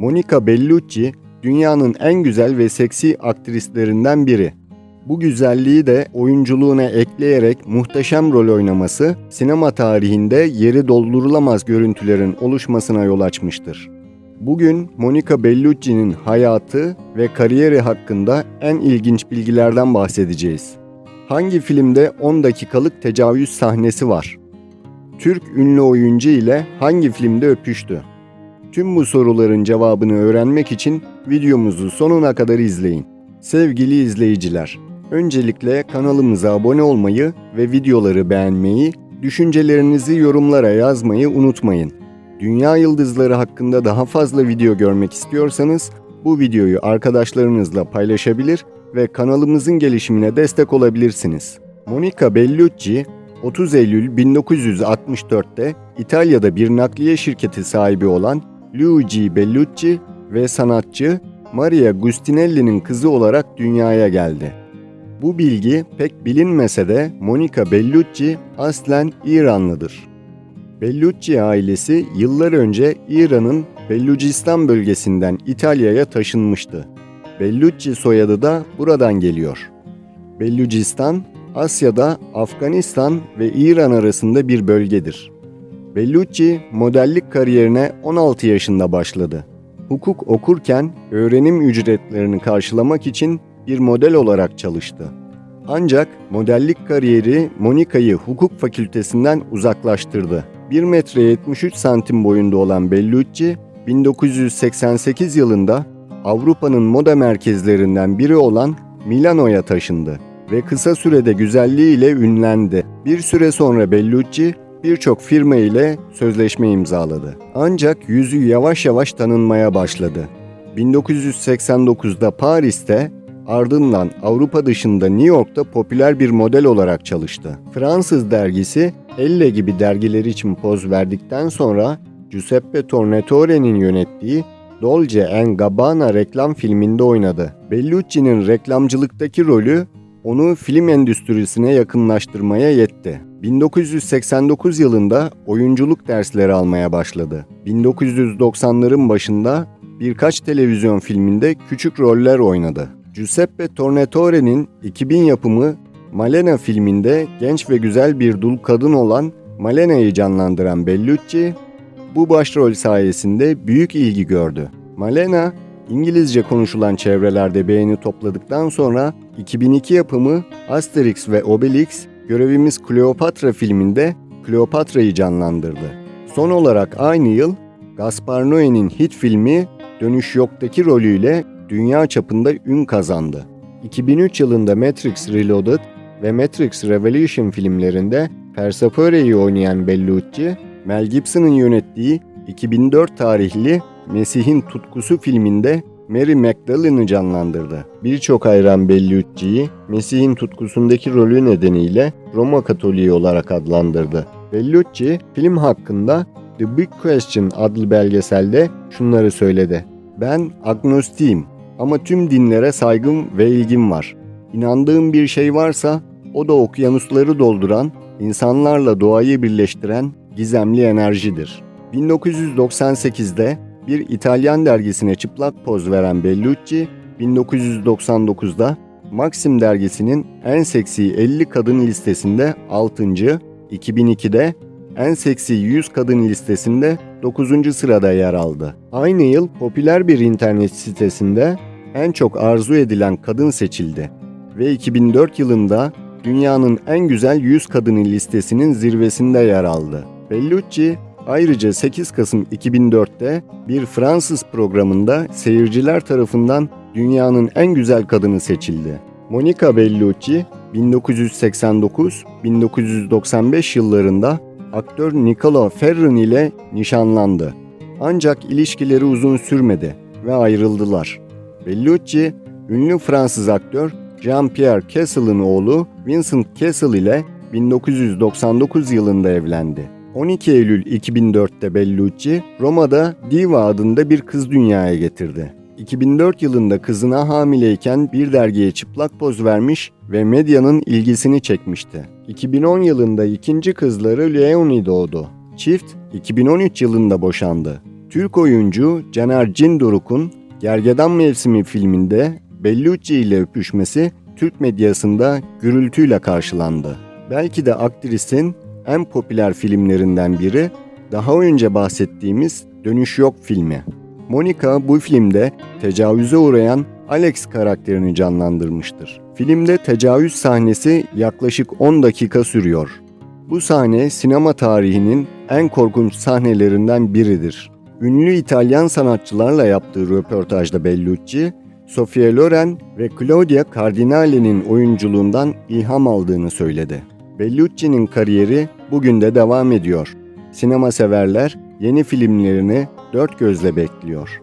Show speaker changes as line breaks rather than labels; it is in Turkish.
Monica Bellucci dünyanın en güzel ve seksi aktrislerinden biri. Bu güzelliği de oyunculuğuna ekleyerek muhteşem rol oynaması sinema tarihinde yeri doldurulamaz görüntülerin oluşmasına yol açmıştır. Bugün Monica Bellucci'nin hayatı ve kariyeri hakkında en ilginç bilgilerden bahsedeceğiz. Hangi filmde 10 dakikalık tecavüz sahnesi var? Türk ünlü oyuncu ile hangi filmde öpüştü? Tüm bu soruların cevabını öğrenmek için videomuzu sonuna kadar izleyin. Sevgili izleyiciler, öncelikle kanalımıza abone olmayı ve videoları beğenmeyi, düşüncelerinizi yorumlara yazmayı unutmayın. Dünya yıldızları hakkında daha fazla video görmek istiyorsanız bu videoyu arkadaşlarınızla paylaşabilir ve kanalımızın gelişimine destek olabilirsiniz. Monica Bellucci 30 Eylül 1964'te İtalya'da bir nakliye şirketi sahibi olan Luigi Bellucci ve sanatçı Maria Gustinelli'nin kızı olarak dünyaya geldi. Bu bilgi pek bilinmese de Monica Bellucci aslen İranlıdır. Bellucci ailesi yıllar önce İran'ın Bellucistan bölgesinden İtalya'ya taşınmıştı. Bellucci soyadı da buradan geliyor. Bellucistan, Asya'da Afganistan ve İran arasında bir bölgedir. Bellucci modellik kariyerine 16 yaşında başladı. Hukuk okurken öğrenim ücretlerini karşılamak için bir model olarak çalıştı. Ancak modellik kariyeri Monica'yı hukuk fakültesinden uzaklaştırdı. 1 metre 73 santim boyunda olan Bellucci, 1988 yılında Avrupa'nın moda merkezlerinden biri olan Milano'ya taşındı ve kısa sürede güzelliğiyle ünlendi. Bir süre sonra Bellucci birçok firma ile sözleşme imzaladı. Ancak yüzü yavaş yavaş tanınmaya başladı. 1989'da Paris'te ardından Avrupa dışında New York'ta popüler bir model olarak çalıştı. Fransız dergisi Elle gibi dergiler için poz verdikten sonra Giuseppe Tornatore'nin yönettiği Dolce Gabbana reklam filminde oynadı. Bellucci'nin reklamcılıktaki rolü onu film endüstrisine yakınlaştırmaya yetti. 1989 yılında oyunculuk dersleri almaya başladı. 1990'ların başında birkaç televizyon filminde küçük roller oynadı. Giuseppe Tornatore'nin 2000 yapımı Malena filminde genç ve güzel bir dul kadın olan Malena'yı canlandıran Bellucci, bu başrol sayesinde büyük ilgi gördü. Malena, İngilizce konuşulan çevrelerde beğeni topladıktan sonra 2002 yapımı Asterix ve Obelix Görevimiz Kleopatra filminde Kleopatra'yı canlandırdı. Son olarak aynı yıl Gaspar Noé'nin hit filmi Dönüş Yok'taki rolüyle dünya çapında ün kazandı. 2003 yılında Matrix Reloaded ve Matrix Revolution filmlerinde Persephone'yi oynayan Bellucci, Mel Gibson'ın yönettiği 2004 tarihli Mesih'in Tutkusu filminde Mary Magdalene'ı canlandırdı. Birçok hayran Bellucci'yi Mesih'in tutkusundaki rolü nedeniyle Roma Katoliği olarak adlandırdı. Bellucci film hakkında The Big Question adlı belgeselde şunları söyledi. Ben agnostiyim ama tüm dinlere saygım ve ilgim var. İnandığım bir şey varsa o da okyanusları dolduran, insanlarla doğayı birleştiren gizemli enerjidir. 1998'de bir İtalyan dergisine çıplak poz veren Bellucci, 1999'da Maxim dergisinin en seksi 50 kadın listesinde 6. 2002'de en seksi 100 kadın listesinde 9. sırada yer aldı. Aynı yıl popüler bir internet sitesinde en çok arzu edilen kadın seçildi ve 2004 yılında dünyanın en güzel 100 kadını listesinin zirvesinde yer aldı. Bellucci ayrıca 8 Kasım 2004'te bir Fransız programında seyirciler tarafından dünyanın en güzel kadını seçildi. Monica Bellucci 1989-1995 yıllarında aktör Nicola Ferrin ile nişanlandı. Ancak ilişkileri uzun sürmedi ve ayrıldılar. Bellucci, ünlü Fransız aktör Jean-Pierre Kessel'ın oğlu Vincent Kessel ile 1999 yılında evlendi. 12 Eylül 2004'te Bellucci, Roma'da Diva adında bir kız dünyaya getirdi. 2004 yılında kızına hamileyken bir dergiye çıplak poz vermiş ve medyanın ilgisini çekmişti. 2010 yılında ikinci kızları Leonie doğdu. Çift 2013 yılında boşandı. Türk oyuncu Caner Cindoruk'un Gergedan Mevsimi filminde Bellucci ile öpüşmesi Türk medyasında gürültüyle karşılandı. Belki de aktrisin en popüler filmlerinden biri daha önce bahsettiğimiz Dönüş Yok filmi. Monica bu filmde tecavüze uğrayan Alex karakterini canlandırmıştır. Filmde tecavüz sahnesi yaklaşık 10 dakika sürüyor. Bu sahne sinema tarihinin en korkunç sahnelerinden biridir. Ünlü İtalyan sanatçılarla yaptığı röportajda Bellucci, Sofia Loren ve Claudia Cardinale'nin oyunculuğundan ilham aldığını söyledi. Bellucci'nin kariyeri bugün de devam ediyor. Sinema severler yeni filmlerini dört gözle bekliyor.